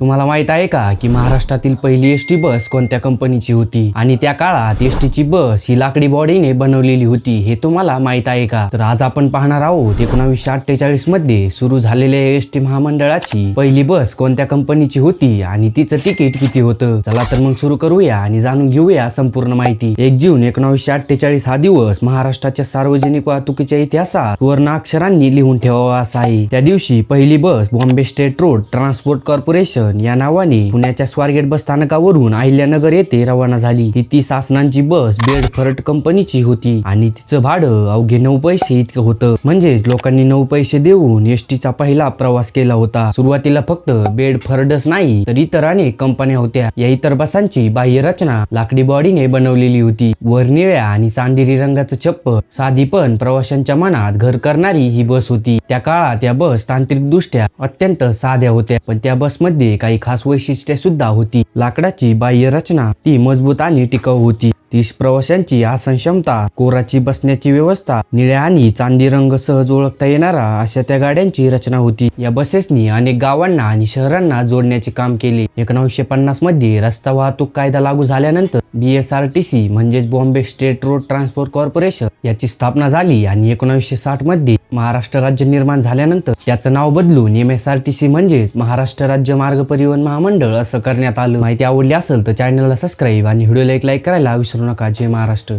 तुम्हाला माहीत आहे का की महाराष्ट्रातील पहिली एस टी बस कोणत्या कंपनीची होती? आणि त्या काळात एस ची बस ही लाकडी बॉडीने बनवलेली होती हे तुम्हाला माहीत आहे का? तर आज आपण पाहणार आहोत एकोणावीसशे अठ्ठेचाळीसमध्ये सुरू झालेल्या एस टी महामंडळाची पहिली बस कोणत्या कंपनीची होती आणि तिचं तिकीट किती होतं? चला तर मग सुरू करूया आणि जाणून घेऊया संपूर्ण माहिती. एक जून एकोणावीसशे अठ्ठेचाळीस हा दिवस महाराष्ट्राच्या सार्वजनिक वाहतुकीच्या इतिहासात सुवर्ण अक्षरांनी लिहून ठेवावा असा आहे. त्या दिवशी पहिली bus Bombay state road transport corporation या नावाने पुण्याच्या स्वारगेट बस स्थानकावरून अहिल्यानगर येथे रवाना झाली. ही ती सासनांची बस बेड फरट कंपनीची होती आणि तिचं भाडं अवघे नऊ पैसे इतकं होतं. म्हणजेच लोकांनी नऊ पैसे देऊन एसटीचा पहिला प्रवास केला होता. सुरुवातीला फक्त बेड फरडच नाही तर इतर अनेक कंपन्या होत्या. या इतर बसांची बाह्य रचना लाकडी बॉडीने बनवलेली होती. वर निळ्या आणि चांदेरी रंगाचं छप्प साधी पण प्रवाशांच्या मनात घर करणारी ही बस होती. त्या काळात या बस तांत्रिक दृष्ट्या अत्यंत साध्या होत्या पण त्या बसमध्ये काही खास वैशिष्ट्ये सुद्धा होती. लाकडाची बाह्य रचना ती मजबूत आणि टिकाऊ होती. तीस प्रवाशांची आसन क्षमता कोराची बसण्याची व्यवस्था निळ्या आणि चांदी रंग सहज ओळखता येणारा अशा त्या गाड्यांची रचना होती. या बसेसनी अनेक गावांना आणि शहरांना जोडण्याचे काम केले. एकोणीसशे पन्नासमध्ये रस्ता वाहतूक कायदा लागू झाल्यानंतर B S R T C म्हणजेच Bombay state road transport corporation याची स्थापना झाली आणि एकोणीसशे साठमध्ये महाराष्ट्र राज्य निर्माण झाल्यानंतर याचं नाव बदलून M S R T C म्हणजेच महाराष्ट्र राज्य मार्ग परिवहन महामंडळ असं करण्यात आलं. माहिती आवडली असेल तर चॅनलला सबस्क्राईब आणि व्हिडिओला एक लाईक करायला विसरू नका. जय महाराष्ट्र.